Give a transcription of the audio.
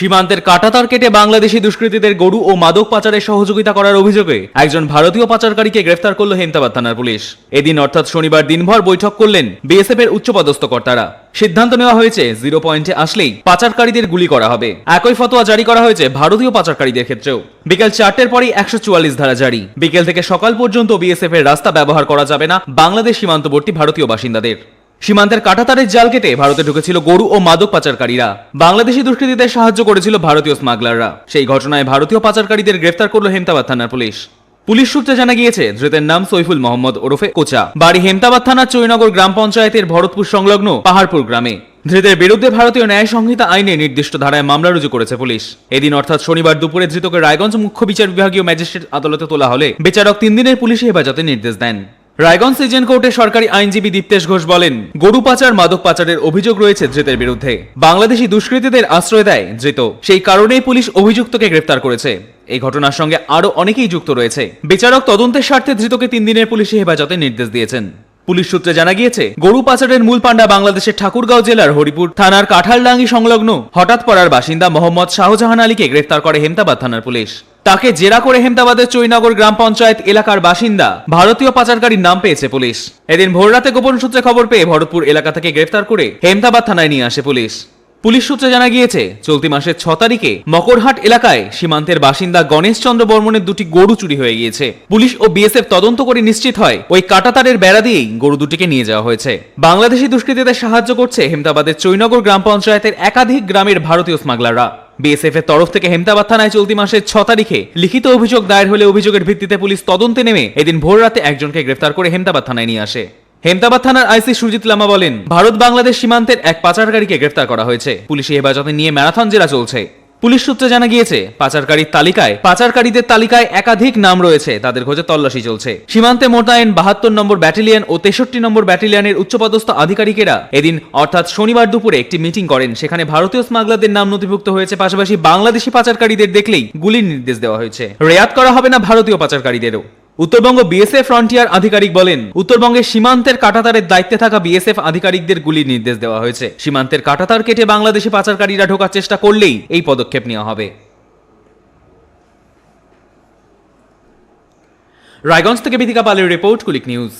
সীমান্তের কাটাতার কেটে বাংলাদেশি দুষ্কৃতীদের গরু ও মাদক পাচারে সহযোগিতা করার অভিযোগে একজন ভারতীয় পাচারকারীকে গ্রেফতার করল হেমতাবাদ থানার পুলিশ। এদিন অর্থাৎ শনিবার দিনভর বৈঠক করলেন বিএসএফ এর উচ্চপদস্থ কর্তারা। সিদ্ধান্ত নেওয়া হয়েছে, জিরো পয়েন্টে আসলেই পাচারকারীদের গুলি করা হবে। একই ফতোয়া জারি করা হয়েছে ভারতীয় পাচারকারীদের ক্ষেত্রেও। বিকেল চারটের পরই একশো চুয়াল্লিশ ধারা জারি। বিকেল থেকে সকাল পর্যন্ত বিএসএফ এর রাস্তা ব্যবহার করা যাবে না বাংলাদেশ সীমান্তবর্তী ভারতীয় বাসিন্দাদের। সীমান্তের কাটাতারের জাল কেটে ভারতে ঢুকেছিল গরু ও মাদক পাচারকারীরা। বাংলাদেশি দুষ্কৃতীদের সাহায্য করেছিল ভারতীয় স্মাগলাররা। সেই ঘটনায় ভারতীয় পাচারকারীদের গ্রেফতার করল হেমতাবাদ থানার পুলিশ। পুলিশ সূত্রে জানা গিয়েছে, ধৃতের নাম সৈফুল মোহাম্মদ ওরফে কোচা। বাড়ি হেমতাবাদ থানার চৈনগর গ্রাম পঞ্চায়েতের ভরতপুর সংলগ্ন পাহাড়পুর গ্রামে। ধৃতের বিরুদ্ধে ভারতীয় ন্যায় সংহিতা আইনে নির্দিষ্ট ধারায় মামলা রুজু করেছে পুলিশ। এদিন অর্থাৎ শনিবার দুপুরে ধৃতকে রায়গঞ্জ মুখ্য বিচার বিভাগীয় ম্যাজিস্ট্রেট আদালতে তোলা হলে বিচারক তিন দিনের পুলিশি হেফাজতে নির্দেশ দেন। রায়গঞ্জ সিজন কোর্টে সরকারি আইনজীবী দীপ্তেশ ঘোষ বলেন, গরু পাচার, মাদক পাচারের অভিযোগ রয়েছে ধৃতের বিরুদ্ধে। বাংলাদেশি দুষ্কৃতীদের আশ্রয় দেয় ধৃত। সেই কারণেই পুলিশ অভিযুক্তকে গ্রেফতার করেছে। এই ঘটনার সঙ্গে আরও অনেকেই যুক্ত রয়েছে। বিচারক তদন্তের স্বার্থে ধৃতকে তিন দিনের পুলিশি হেফাজতে নির্দেশ দিয়েছেন। পুলিশ সূত্রে জানা গিয়েছে, গরু পাচারের মূল পাণ্ডা বাংলাদেশের ঠাকুরগাঁও জেলার হরিপুর থানার কাঁঠালডাঙ্গি সংলগ্ন হঠাৎ পড়ার বাসিন্দা মোহাম্মদ শাহজাহান আলীকে গ্রেফতার করে হেমতাবাদ থানার পুলিশ। তাকে জেরা করে হেমদাবাদের চৈনগর গ্রাম পঞ্চায়েত এলাকার বাসিন্দা ভারতীয় পাচারকারীর নাম পেয়েছে পুলিশ। এদিন ভোররাতে গোপন সূত্রে খবর পেয়ে ভরতপুর এলাকা থেকে গ্রেফতার করে হেমদাবাদ থানায় নিয়ে আসে পুলিশ। পুলিশ সূত্রে জানা গিয়েছে, চলতি মাসের ছ তারিখে মকরহাট এলাকায় সীমান্তের বাসিন্দা গণেশ চন্দ্র বর্মনের দুটি গরু চুরি হয়ে গিয়েছে। পুলিশ ও বিএসএফ তদন্ত করে নিশ্চিত হয়, ওই কাটাতারের বেড়া দিয়েই গরু দুটিকে নিয়ে যাওয়া হয়েছে। বাংলাদেশি দুষ্কৃতীদের সাহায্য করছে হেমদাবাদের চৈনগর গ্রাম পঞ্চায়েতের একাধিক গ্রামের ভারতীয় স্মাগলাররা। বিএসএফ এর তরফ থেকে হেমতাবাদ থানায় চলতি মাসের ছ তারিখে লিখিত অভিযোগ দায়ের হলে অভিযোগের ভিত্তিতে পুলিশ তদন্তে নেমে এদিন ভোর রাতে একজনকে গ্রেফতার করে হেমতাবাদ থানায় নিয়ে আসে। হেমতাবাদ থানার আইসি সুজিত লামা বলেন ভারত বাংলাদেশ সীমান্তের এক পাচারকারীকে গ্রেফতার করা হয়েছে। পুলিশি হেফাজতে নিয়ে ম্যারাথন জেরা চলছে। পুলিশ সূত্রে জানা গিয়েছে, পাচারকারীর তালিকায়, পাচারকারীদের তালিকায় একাধিক নাম রয়েছে, তাদের খোঁজে তল্লাশি চলছে। সীমান্তে মোতায়েন বাহাত্তর নম্বর ব্যাটালিয়ন ও তেষট্টি নম্বর ব্যাটালিয়নের উচ্চপদস্থ আধিকারিকেরা এদিন, অর্থাৎ শনিবার দুপুরে একটি মিটিং করেন, সেখানে ভারতীয় স্মাগলারদের নাম নথিভুক্ত হয়েছে, পাশাপাশি বাংলাদেশি পাচারকারীদের দেখলেই গুলির নির্দেশ দেওয়া হয়েছে। রেয়াত করা হবে না ভারতীয় পাচারকারীদেরও। উত্তরবঙ্গ বিএসএফ ফ্রন্টিয়ার আধিকারিক বলেন উত্তরবঙ্গের সীমান্তের কাটাতারের দায়িত্বে থাকা বিএসএফ আধিকারিকদের গুলির নির্দেশ দেওয়া হয়েছে। সীমান্তের কাটাতার কেটে বাংলাদেশে পাচারকারীরা ঢোকার চেষ্টা করলেই এই পদক্ষেপ নেওয়া হবে। রায়গঞ্জ থেকে বিধিকা পালের রিপোর্ট, কুলিক নিউজ।